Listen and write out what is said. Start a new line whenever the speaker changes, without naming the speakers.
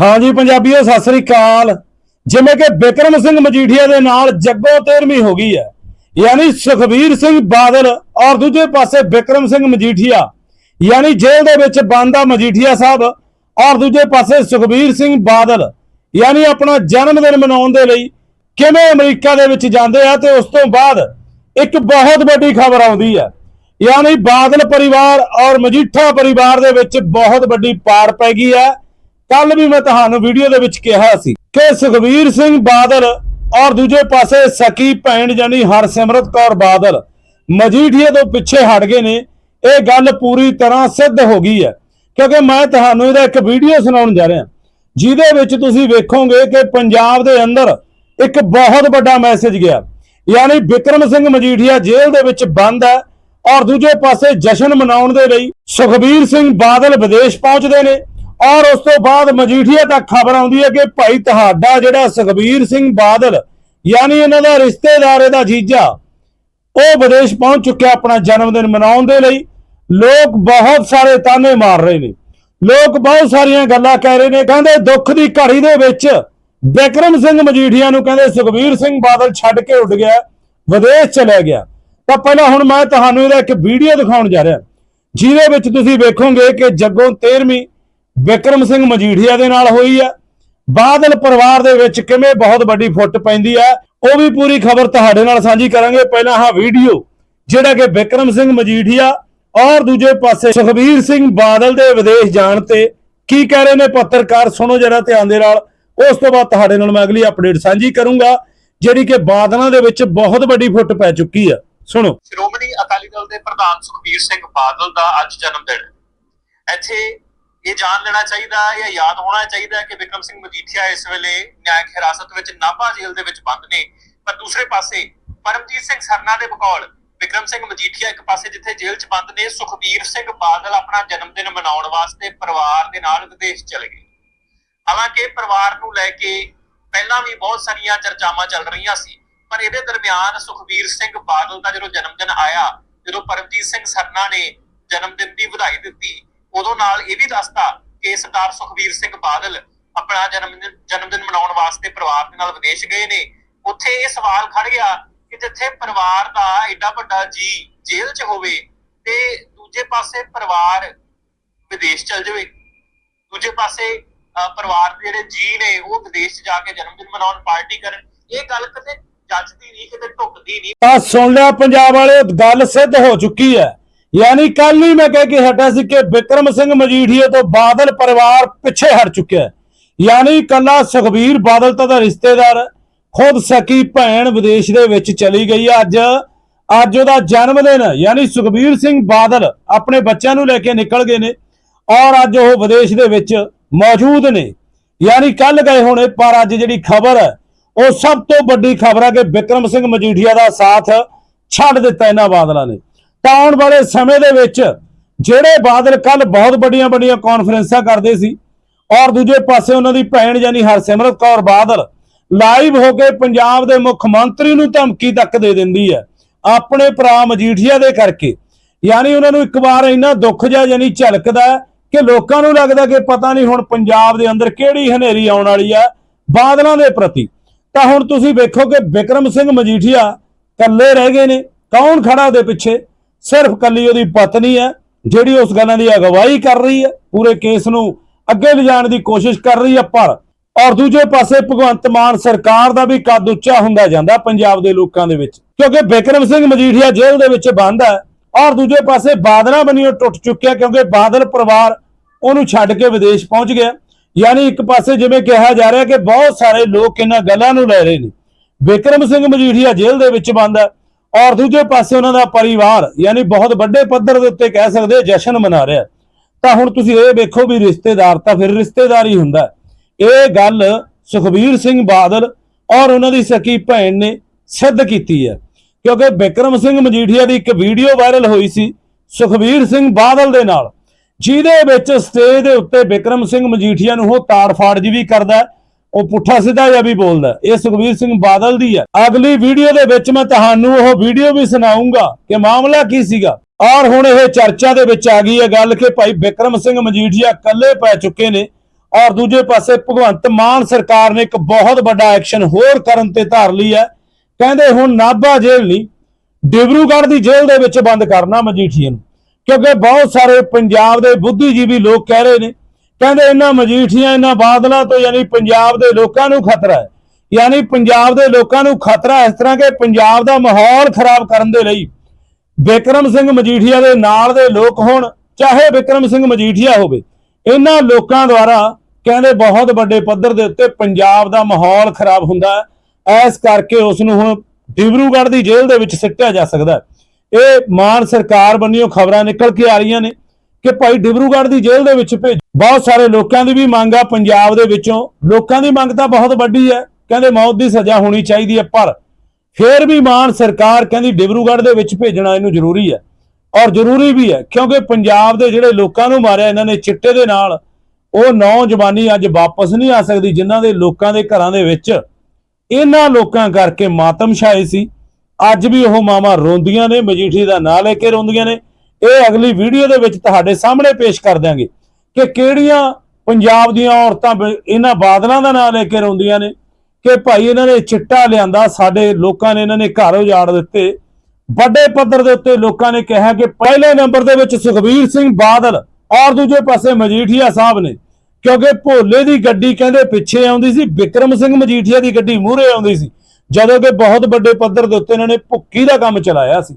ਹਾਂਜੀ ਪੰਜਾਬੀਓ, ਸਤਿ ਸ੍ਰੀ ਅਕਾਲ। ਜਿਵੇਂ ਕਿ ਬਿਕਰਮ ਸਿੰਘ ਮਜੀਠੀਆ ਦੇ ਨਾਲ ਜੱਗੋ 13ਵੀਂ ਹੋ ਗਈ ਹੈ। ਯਾਨੀ ਸੁਖਬੀਰ ਸਿੰਘ ਬਾਦਲ ਔਰ ਦੂਜੇ ਪਾਸੇ ਬਿਕਰਮ ਸਿੰਘ ਮਜੀਠੀਆ। ਯਾਨੀ ਜੇਲ੍ਹ ਦੇ ਵਿੱਚ ਬੰਦ ਮਜੀਠੀਆ ਸਾਹਿਬ ਔਰ ਦੂਜੇ ਪਾਸੇ ਸੁਖਬੀਰ ਸਿੰਘ ਬਾਦਲ। ਯਾਨੀ ਆਪਣਾ ਜਨਮ ਦਿਨ ਮਨਾਉਣ ਦੇ ਲਈ ਕਿਵੇਂ ਅਮਰੀਕਾ ਦੇ ਵਿੱਚ ਜਾਂਦੇ ਆ ਤੇ ਉਸ ਤੋਂ ਬਾਅਦ ਇੱਕ ਬਹੁਤ ਵੱਡੀ ਖਬਰ ਆਉਂਦੀ ਹੈ। ਯਾਨੀ ਬਾਦਲ ਪਰਿਵਾਰ ਔਰ ਮਜੀਠਾ ਪਰਿਵਾਰ ਦੇ ਵਿੱਚ ਬਹੁਤ ਵੱਡੀ ਪਾੜ ਪੈ ਗਈ ਹੈ। ਕੱਲ ਵੀ ਮੈਂ ਤੁਹਾਨੂੰ ਵੀਡੀਓ ਦੇ ਵਿੱਚ ਕਿਹਾ ਸੀ ਕਿ ਸੁਖਬੀਰ ਸਿੰਘ ਬਾਦਲ ਔਰ ਦੂਜੇ ਪਾਸੇ ਸਕੀ ਭੈਣ ਜਾਨੀ ਹਰਸਿਮਰਤ ਕੌਰ ਬਾਦਲ ਮਜੀਠੀਏ ਤੋਂ ਪਿੱਛੇ ਹਟ ਗਏ ਨੇ। ਇਹ ਗੱਲ ਪੂਰੀ ਤਰ੍ਹਾਂ ਸਿੱਧ ਹੋ ਗਈ ਹੈ। ਕਿਉਂਕਿ ਮੈਂ ਤੁਹਾਨੂੰ ਇਹਦਾ ਇੱਕ ਵੀਡੀਓ ਸੁਣਾਉਣ ਜਾ ਰਿਹਾ। ਜਿਹਦੇ ਵਿੱਚ ਤੁਸੀਂ ਵੇਖੋਗੇ ਕਿ ਪੰਜਾਬ ਦੇ ਅੰਦਰ ਇੱਕ ਬਹੁਤ ਵੱਡਾ ਮੈਸੇਜ ਗਿਆ। ਯਾਨੀ ਵਿਕਰਮ ਸਿੰਘ ਮਜੀਠੀਆ ਜੇਲ੍ਹ ਦੇ ਵਿੱਚ ਬੰਦ ਹੈ ਔਰ ਦੂਜੇ ਪਾਸੇ ਜਸ਼ਨ ਮਨਾਉਣ ਦੇ ਲਈ ਸੁਖਬੀਰ ਸਿੰਘ ਬਾਦਲ ਵਿਦੇਸ਼ ਪਹੁੰਚਦੇ ਨੇ। ਔਰ ਉਸ ਤੋਂ ਬਾਅਦ ਮਜੀਠੀਆ ਤੱਕ ਖਬਰ ਆਉਂਦੀ ਹੈ ਕਿ ਭਾਈ ਤੁਹਾਡਾ ਜਿਹੜਾ ਸੁਖਬੀਰ ਸਿੰਘ ਬਾਦਲ, ਯਾਨੀ ਇਹਨਾਂ ਦਾ ਰਿਸ਼ਤੇਦਾਰ, ਇਹਦਾ ਜੀਜਾ, ਉਹ ਵਿਦੇਸ਼ ਪਹੁੰਚ ਚੁੱਕਿਆ ਆਪਣਾ ਜਨਮ ਦਿਨ ਮਨਾਉਣ ਦੇ ਲਈ। ਲੋਕ ਬਹੁਤ ਸਾਰੇ ਤਾਨੇ ਮਾਰ ਰਹੇ ਨੇ। ਲੋਕ ਬਹੁਤ ਸਾਰੀਆਂ ਗੱਲਾਂ ਕਹਿ ਰਹੇ ਨੇ। ਕਹਿੰਦੇ ਦੁੱਖ ਦੀ ਘੜੀ ਦੇ ਵਿੱਚ ਬਿਕਰਮ ਸਿੰਘ ਮਜੀਠੀਆ ਨੂੰ ਕਹਿੰਦੇ ਸੁਖਬੀਰ ਸਿੰਘ ਬਾਦਲ ਛੱਡ ਕੇ ਉੱਡ ਗਿਆ, ਵਿਦੇਸ਼ ਚਲਾ ਗਿਆ। ਤਾਂ ਪਹਿਲਾਂ ਹੁਣ ਮੈਂ ਤੁਹਾਨੂੰ ਇਹਦਾ ਇੱਕ ਵੀਡੀਓ ਦਿਖਾਉਣ ਜਾ ਰਿਹਾ। ਜਿਹਦੇ ਵਿੱਚ ਤੁਸੀਂ ਵੇਖੋਗੇ ਕਿ ਜੱਗੋਂ 13ਵੀਂ ਬਿਕਰਮ ਸਿੰਘ ਮਜੀਠੀਆ ਦੇ ਨਾਲ ਹੋਈ ਹੈ ਬਾਦਲ ਪਰਿਵਾਰ ਦੇ ਵਿੱਚ ਕਿਵੇਂ ਬਹੁਤ ਵੱਡੀ ਫੁੱਟ ਪੈਂਦੀ ਆ, ਉਹ ਵੀ ਪੂਰੀ ਖਬਰ ਤੁਹਾਡੇ ਨਾਲ ਸਾਂਝੀ ਕਰਾਂਗੇ। ਪਹਿਲਾਂ ਆਹ ਵੀਡੀਓ, ਜਿਹੜਾ ਕਿ ਬਿਕਰਮ ਸਿੰਘ ਮਜੀਠੀਆ ਔਰ ਦੂਜੇ ਪਾਸੇ ਸੁਖਬੀਰ ਸਿੰਘ ਬਾਦਲ ਦੇ ਵਿਦੇਸ਼ ਜਾਣ ਤੇ ਕੀ ਕਹਿ ਰਹੇ ਨੇ ਪੱਤਰਕਾਰ, ਸੁਣੋ ਜਰਾ ਧਿਆਨ ਦੇ ਨਾਲ। ਉਸ ਤੋਂ ਬਾਅਦ ਤੁਹਾਡੇ ਨਾਲ ਮੈਂ ਅਗਲੀ ਅਪਡੇਟ ਸਾਂਝੀ ਕਰੂੰਗਾ, ਜਿਹੜੀ ਕਿ ਬਾਦਲਾਂ ਦੇ ਵਿੱਚ ਬਹੁਤ ਵੱਡੀ ਫੁੱਟ ਪੈ ਚੁੱਕੀ ਆ। ਸੁਣੋ।
ਸ਼੍ਰੋਮਣੀ ਅਕਾਲੀ ਦਲ ਦੇ ਪ੍ਰਧਾਨ ਸੁਖਬੀਰ ਸਿੰਘ ਬਾਦਲ ਦਾ ਅੱਜ ਜਨਮ ਦਿਨ ਹੈ। ਇੱਥੇ ਇਹ ਜਾਣ ਲੈਣਾ ਚਾਹੀਦਾ ਹੈ ਜਾਂ ਯਾਦ ਹੋਣਾ ਚਾਹੀਦਾ ਕਿ ਵਿਕਰਮ ਸਿੰਘ ਮਜੀਠੀਆ ਇਸ ਵੇਲੇ ਨਿਆਇਕ ਹਿਰਾਸਤ ਵਿੱਚ ਨਾਭਾ ਜੇਲ੍ਹ ਦੇ ਵਿੱਚ ਬੰਦ ਨੇ। ਪਰ ਦੂਸਰੇ ਪਾਸੇ ਪਰਮਜੀਤ ਸਿੰਘ ਸਰਨਾ ਦੇ ਬਕੌਲ ਵਿਕਰਮ ਸਿੰਘ ਮਜੀਠੀਆ ਇੱਕ ਪਾਸੇ ਜਿੱਥੇ ਜੇਲ੍ਹ 'ਚ ਬੰਦ ਨੇ, ਸੁਖਬੀਰ ਸਿੰਘ ਬਾਦਲ ਆਪਣਾ ਜਨਮ ਦਿਨ ਮਨਾਉਣ ਵਾਸਤੇ ਪਰਿਵਾਰ ਦੇ ਨਾਲ ਵਿਦੇਸ਼ ਚਲੇ ਗਏ। ਹਾਲਾਂਕਿ ਪਰਿਵਾਰ ਨੂੰ ਲੈ ਕੇ ਪਹਿਲਾਂ ਵੀ ਬਹੁਤ ਸਾਰੀਆਂ ਚਰਚਾਵਾਂ ਚੱਲ ਰਹੀਆਂ ਸੀ, ਪਰ ਇਹਦੇ ਦਰਮਿਆਨ ਸੁਖਬੀਰ ਸਿੰਘ ਬਾਦਲ ਦਾ ਜਦੋਂ ਜਨਮ ਦਿਨ ਆਇਆ, ਜਦੋਂ ਪਰਮਜੀਤ ਸਿੰਘ ਸਰਨਾ ਨੇ ਜਨਮ ਦਿਨ ਦੀ ਵਧਾਈ ਦਿੱਤੀ ਉਦੋਂ ਨਾਲ ਇਹ ਵੀ ਦੱਸਤਾ ਕਿ ਸਰਦਾਰ ਸੁਖਬੀਰ ਸਿੰਘ ਬਾਦਲ ਆਪਣਾ ਜਨਮ ਜਨਮ ਦਿਨ ਮਨਾਉਣ ਵਾਸਤੇ ਪਰਿਵਾਰ ਦੇ ਨਾਲ ਵਿਦੇਸ਼ ਗਏ ਨੇ। ਉੱਥੇ ਇਹ ਸਵਾਲ ਖੜ ਗਿਆ ਕਿ ਜਿੱਥੇ ਪਰਿਵਾਰ ਦਾ ਐਡਾ ਵੱਡਾ ਜੀ ਜੇਲ੍ਹ 'ਚ ਹੋਵੇ ਤੇ ਦੂਜੇ ਪਾਸੇ ਪਰਿਵਾਰ ਵਿਦੇਸ਼ ਚਲ ਜਾਵੇ। ਦੂਜੇ ਪਾਸੇ ਪਰਿਵਾਰ ਦੇ ਜਿਹੜੇ ਜੀ ਨੇ ਉਹ ਵਿਦੇਸ਼ ਜਾ ਕੇ ਜਨਮ ਦਿਨ ਮਨਾਉਣ, ਪਾਰਟੀ ਕਰਨ। ਇਹ ਗੱਲ ਕਿਤੇ ਜੱਜਦੀ ਨਹੀਂ ਕਿਤੇ ਢੁੱਕਦੀ ਨਹੀਂ।
ਤਾਂ ਸੁਣ ਲਿਆ ਪੰਜਾਬ ਵਾਲੇ, ਗੱਲ ਸਿੱਧ ਹੋ ਚੁੱਕੀ ਹੈ। ਯਾਨੀ ਕੱਲ ਹੀ ਮੈਂ ਕਹਿ ਕੇ ਹਟਿਆ ਸੀ ਕਿ ਵਿਕਰਮ ਸਿੰਘ ਮਜੀਠੀਏ ਤੋਂ ਬਾਦਲ ਪਰਿਵਾਰ ਪਿੱਛੇ ਹਟ ਚੁੱਕਿਆ ਹੈ। ਯਾਨੀ ਕੱਲਾ ਸੁਖਬੀਰ ਬਾਦਲ ਤਾਂ ਦਾ ਰਿਸ਼ਤੇਦਾਰ, ਖੁਦ ਸਕੀ ਭੈਣ ਵਿਦੇਸ਼ ਦੇ ਵਿੱਚ ਚਲੀ ਗਈ ਹੈ ਅੱਜ ਅੱਜ ਉਹਦਾ ਜਨਮ ਦਿਨ, ਯਾਨੀ ਸੁਖਬੀਰ ਸਿੰਘ ਬਾਦਲ ਆਪਣੇ ਬੱਚਿਆਂ ਨੂੰ ਲੈ ਕੇ ਨਿਕਲ ਗਏ ਨੇ ਔਰ ਅੱਜ ਉਹ ਵਿਦੇਸ਼ ਦੇ ਵਿੱਚ ਮੌਜੂਦ ਨੇ। ਯਾਨੀ ਕੱਲ ਗਏ ਹੋਣੇ, ਪਰ ਅੱਜ ਜਿਹੜੀ ਖਬਰ ਹੈ, ਉਹ ਸਭ ਤੋਂ ਵੱਡੀ ਖਬਰ ਹੈ ਕਿ ਬਿਕਰਮ ਸਿੰਘ ਮਜੀਠੀਆ ਦਾ ਸਾਥ ਛੱਡ ਦਿੱਤਾ ਇਹਨਾਂ ਬਾਦਲਾਂ ਨੇ। ਤਾਂ ਆਉਣ ਵਾਲੇ ਸਮੇਂ ਦੇ ਵਿੱਚ ਜਿਹੜੇ ਬਾਦਲ ਕੱਲ ਬਹੁਤ ਵੱਡੀਆਂ ਵੱਡੀਆਂ ਕਾਨਫਰੰਸਾਂ ਕਰਦੇ ਸੀ ਔਰ ਦੂਜੇ ਪਾਸੇ ਉਹਨਾਂ ਦੀ ਭੈਣ ਯਾਨੀ ਹਰਸਿਮਰਤ ਕੌਰ ਬਾਦਲ ਲਾਈਵ ਹੋ ਕੇ ਪੰਜਾਬ ਦੇ ਮੁੱਖ ਮੰਤਰੀ ਨੂੰ ਧਮਕੀ ਤੱਕ ਦੇ ਦਿੰਦੀ ਹੈ। ਆਪਣੇ ਭਰਾ ਮਜੀਠੀਆ ਦੇ ਕਰਕੇ। ਯਾਨੀ ਉਹਨਾਂ ਨੂੰ ਇੱਕ ਵਾਰ ਇੰਨਾ ਦੁੱਖ ਜਿਹਾ ਯਾਨੀ ਝਲਕਦਾ ਕਿ ਲੋਕਾਂ ਨੂੰ ਲੱਗਦਾ ਕਿ ਪਤਾ ਨਹੀਂ ਹੁਣ ਪੰਜਾਬ ਦੇ ਅੰਦਰ ਕਿਹੜੀ ਹਨੇਰੀ ਆਉਣ ਵਾਲੀ ਹੈ ਬਾਦਲਾਂ ਦੇ ਪ੍ਰਤੀ। ਤਾਂ ਹੁਣ ਤੁਸੀਂ ਵੇਖੋ ਕਿ ਵਿਕਰਮ ਸਿੰਘ ਮਜੀਠੀਆ ਇਕੱਲੇ ਰਹਿ ਗਏ ਨੇ। ਕੌਣ ਖੜਾ ਉਹਦੇ ਪਿੱਛੇ? ਸਿਰਫ ਕੱਲੀ ਉਹਦੀ ਪਤਨੀ ਹੈ, ਜਿਹੜੀ ਉਸ ਗੱਲਾਂ ਦੀ ਅਗਵਾਈ ਕਰ ਰਹੀ ਹੈ, ਪੂਰੇ ਕੇਸ ਨੂੰ ਅੱਗੇ ਲਿਜਾਣ ਦੀ ਕੋਸ਼ਿਸ਼ ਕਰ ਰਹੀ ਹੈ, ਪਰ ਔਰ ਦੂਜੇ ਪਾਸੇ ਭਗਵੰਤ ਮਾਨ ਸਰਕਾਰ ਦਾ ਵੀ ਕੱਦ ਉੱਚਾ ਹੁੰਦਾ ਜਾਂਦਾ ਪੰਜਾਬ ਦੇ ਲੋਕਾਂ ਦੇ ਵਿੱਚ, ਕਿਉਂਕਿ ਬਿਕਰਮ ਸਿੰਘ ਮਜੀਠੀਆ ਜੇਲ੍ਹ ਦੇ ਵਿੱਚ ਬੰਦ ਹੈ, ਔਰ ਦੂਜੇ ਪਾਸੇ ਬਾਦਲਾਂ ਬਣੀਓ ਟੁੱਟ ਚੁੱਕਿਆ, ਕਿਉਂਕਿ ਬਾਦਲ ਪਰਿਵਾਰ ਉਹਨੂੰ ਛੱਡ ਕੇ ਵਿਦੇਸ਼ ਪਹੁੰਚ ਗਿਆ। ਯਾਨੀ ਇੱਕ ਪਾਸੇ ਜਿਵੇਂ ਕਿਹਾ ਜਾ ਰਿਹਾ ਕਿ ਬਹੁਤ ਸਾਰੇ ਲੋਕ ਇਹਨਾਂ ਗੱਲਾਂ ਨੂੰ ਲੈ ਰਹੇ ਨੇ। ਬਿਕਰਮ ਸਿੰਘ ਮਜੀਠੀਆ ਜੇਲ੍ਹ ਦੇ ਵਿੱਚ ਬੰਦ ਹੈ ਔਰ ਦੂਜੇ ਪਾਸੇ ਉਹਨਾਂ ਦਾ ਪਰਿਵਾਰ, ਯਾਨੀ ਬਹੁਤ ਵੱਡੇ ਪੱਧਰ ਦੇ ਉੱਤੇ ਕਹਿ ਸਕਦੇ ਜਸ਼ਨ ਮਨਾ ਰਿਹਾ। ਤਾਂ ਹੁਣ ਤੁਸੀਂ ਇਹ ਵੇਖੋ ਵੀ ਰਿਸ਼ਤੇਦਾਰ ਤਾਂ ਫਿਰ ਰਿਸ਼ਤੇਦਾਰ ਹੀ। ਹੁੰਦਾ ਇਹ ਗੱਲ ਸੁਖਬੀਰ ਸਿੰਘ ਬਾਦਲ ਔਰ ਉਹਨਾਂ ਦੀ ਸਕੀ ਭੈਣ ਨੇ ਸਿੱਧ ਕੀਤੀ ਹੈ। ਕਿਉਂਕਿ ਬਿਕਰਮ ਸਿੰਘ ਮਜੀਠੀਆ ਦੀ ਇੱਕ ਵੀਡੀਓ ਵਾਇਰਲ ਹੋਈ ਸੀ ਸੁਖਬੀਰ ਸਿੰਘ ਬਾਦਲ ਦੇ ਨਾਲ। ਜਿਹਦੇ ਵਿੱਚ ਸਟੇਜ ਦੇ ਉੱਤੇ ਬਿਕਰਮ ਸਿੰਘ ਮਜੀਠੀਆ ਨੂੰ ਉਹ ਤਾੜ-ਫਾੜ ਜੀ ਵੀ ਕਰਦਾ ਉਹ ਪੁੱਠਾ ਸਿੱਧਾ ਜਿਹਾ ਵੀ ਬੋਲਦਾ ਇਹ ਸੁਖਬੀਰ ਸਿੰਘ ਬਾਦਲ ਦੀ ਹੈ। ਅਗਲੀ ਵੀਡੀਓ ਦੇ ਵਿੱਚ ਮੈਂ ਤੁਹਾਨੂੰ ਉਹ ਵੀਡੀਓ ਵੀ ਸੁਣਾਉਂਗਾ ਕਿ ਮਾਮਲਾ ਕੀ ਸੀਗਾ। ਔਰ ਹੁਣ ਇਹ ਚਰਚਾ ਦੇ ਵਿੱਚ ਆ ਗਈ ਹੈ ਗੱਲ ਕਿ ਭਾਈ ਬਿਕਰਮ ਸਿੰਘ ਮਜੀਠੀਆ ਇਕੱਲੇ ਪੈ ਚੁੱਕੇ ਨੇ ਔਰ ਦੂਜੇ ਪਾਸੇ ਭਗਵੰਤ ਮਾਨ ਸਰਕਾਰ ਨੇ ਇੱਕ ਬਹੁਤ ਵੱਡਾ ਐਕਸ਼ਨ ਹੋਰ ਕਰਨ ਤੇ ਧਾਰ ਲਈ ਹੈ। ਕਹਿੰਦੇ ਹੁਣ ਨਾਭਾ ਜੇਲ੍ਹ ਨਹੀਂ, ਡਿਬਰੂਗੜ੍ਹ ਦੀ ਜੇਲ੍ਹ ਦੇ ਵਿੱਚ ਬੰਦ ਕਰਨਾ ਮਜੀਠੀਏ ਨੂੰ। ਕਿਉਂਕਿ ਬਹੁਤ ਸਾਰੇ ਪੰਜਾਬ ਦੇ ਬੁੱਧੀਜੀਵੀ ਲੋਕ ਕਹਿ ਰਹੇ ਨੇ ਕਹਿੰਦੇ ਇਹਨਾਂ ਮਜੀਠੀਆਂ, ਇਹਨਾਂ ਬਾਦਲਾਂ ਤੋਂ ਯਾਨੀ ਪੰਜਾਬ ਦੇ ਲੋਕਾਂ ਨੂੰ ਖਤਰਾ ਹੈ। ਯਾਨੀ ਪੰਜਾਬ ਦੇ ਲੋਕਾਂ ਨੂੰ ਖਤਰਾ ਇਸ ਤਰ੍ਹਾਂ ਕਿ ਪੰਜਾਬ ਦਾ ਮਾਹੌਲ ਖਰਾਬ ਕਰਨ ਦੇ ਲਈ ਵਿਕਰਮ ਸਿੰਘ ਮਜੀਠੀਆ ਦੇ ਨਾਲ ਦੇ ਲੋਕ ਹੋਣ, ਚਾਹੇ ਵਿਕਰਮ ਸਿੰਘ ਮਜੀਠੀਆ ਹੋਵੇ। ਇਹਨਾਂ ਲੋਕਾਂ ਦੁਆਰਾ ਕਹਿੰਦੇ ਬਹੁਤ ਵੱਡੇ ਪੱਧਰ ਦੇ ਉੱਤੇ ਪੰਜਾਬ ਦਾ ਮਾਹੌਲ ਖਰਾਬ ਹੁੰਦਾ ਹੈ। ਇਸ ਕਰਕੇ ਉਸ ਨੂੰ ਹੁਣ ਡਿਬਰੂਗੜ੍ਹ ਦੀ ਜੇਲ੍ਹ ਦੇ ਵਿੱਚ ਸਿੱਟਿਆ ਜਾ ਸਕਦਾ ਇਹ ਮਾਨ ਸਰਕਾਰ ਬੰਨਿਓ ਖਬਰਾਂ ਨਿਕਲ ਕੇ ਆ ਰਹੀਆਂ ਨੇ। ਕਿ ਭਾਈ ਡਿਬਰੂਗੜ੍ਹ ਦੀ ਜੇਲ੍ਹ ਦੇ ਵਿੱਚ ਭੇਜ ਬਹੁਤ ਸਾਰੇ ਲੋਕਾਂ ਦੀ ਵੀ ਮੰਗ ਆ, ਪੰਜਾਬ ਦੇ ਵਿੱਚੋਂ। ਲੋਕਾਂ ਦੀ ਮੰਗ ਤਾਂ ਬਹੁਤ ਵੱਡੀ ਹੈ। ਕਹਿੰਦੇ ਮੌਤ ਦੀ ਸਜ਼ਾ ਹੋਣੀ ਚਾਹੀਦੀ ਹੈ, ਪਰ ਫਿਰ ਵੀ ਮਾਨ ਸਰਕਾਰ ਕਹਿੰਦੀ ਡਿਬਰੂਗੜ੍ਹ ਦੇ ਵਿੱਚ ਭੇਜਣਾ ਇਹਨੂੰ ਜ਼ਰੂਰੀ ਹੈ। ਔਰ ਜ਼ਰੂਰੀ ਵੀ ਹੈ, ਕਿਉਂਕਿ ਪੰਜਾਬ ਦੇ ਜਿਹੜੇ ਲੋਕਾਂ ਨੂੰ ਮਾਰਿਆ ਇਹਨਾਂ ਨੇ ਚਿੱਟੇ ਦੇ ਨਾਲ, ਉਹ ਨੌਜਵਾਨੀ ਅੱਜ ਵਾਪਸ ਨਹੀਂ ਆ ਸਕਦੀ, ਜਿਨ੍ਹਾਂ ਦੇ ਲੋਕਾਂ ਦੇ ਘਰਾਂ ਦੇ ਵਿੱਚ। ਇਹਨਾਂ ਲੋਕਾਂ ਕਰਕੇ ਮਾਤਮ ਛਾਏ ਸੀ। ਅੱਜ ਵੀ ਉਹ ਮਾਵਾਂ ਰੋਂਦੀਆਂ ਨੇ ਮਜੀਠੀ ਦਾ ਨਾਂ ਲੈ ਕੇ ਰੋਂਦੀਆਂ ਨੇ। ਇਹ ਅਗਲੀ ਵੀਡੀਓ ਦੇ ਵਿੱਚ ਤੁਹਾਡੇ ਸਾਹਮਣੇ ਪੇਸ਼ ਕਰ ਦਿਆਂਗੇ ਕਿ ਕਿਹੜੀਆਂ ਪੰਜਾਬ ਦੀਆਂ ਔਰਤਾਂ ਬ- ਇਹਨਾਂ ਬਾਦਲਾਂ ਦਾ ਨਾਂ ਲੈ ਕੇ ਰੋਂਦੀਆਂ ਨੇ, ਕਿ ਭਾਈ ਇਹਨਾਂ ਨੇ ਚਿੱਟਾ ਲਿਆਂਦਾ, ਸਾਡੇ ਲੋਕਾਂ ਨੇ ਇਹਨਾਂ ਨੇ ਘਰ ਉਜਾੜ ਦਿੱਤੇ। ਵੱਡੇ ਪੱਧਰ ਦੇ ਉੱਤੇ ਲੋਕਾਂ ਨੇ ਕਿਹਾ ਕਿ ਪਹਿਲੇ ਨੰਬਰ ਦੇ ਵਿੱਚ ਸੁਖਬੀਰ ਸਿੰਘ ਬਾਦਲ ਔਰ ਦੂਜੇ ਪਾਸੇ ਮਜੀਠੀਆ ਸਾਹਿਬ ਨੇ, ਕਿਉਂਕਿ ਭੋਲੇ ਦੀ ਗੱਡੀ ਕਹਿੰਦੇ ਪਿੱਛੇ ਆਉਂਦੀ ਸੀ, ਵਿਕਰਮ ਸਿੰਘ ਮਜੀਠੀਆ ਦੀ ਗੱਡੀ ਮੂਹਰੇ ਆਉਂਦੀ ਸੀ, ਜਦੋਂ ਕਿ ਬਹੁਤ ਵੱਡੇ ਪੱਧਰ ਦੇ ਉੱਤੇ ਇਹਨਾਂ ਨੇ ਭੁੱਕੀ ਦਾ ਕੰਮ ਚਲਾਇਆ ਸੀ।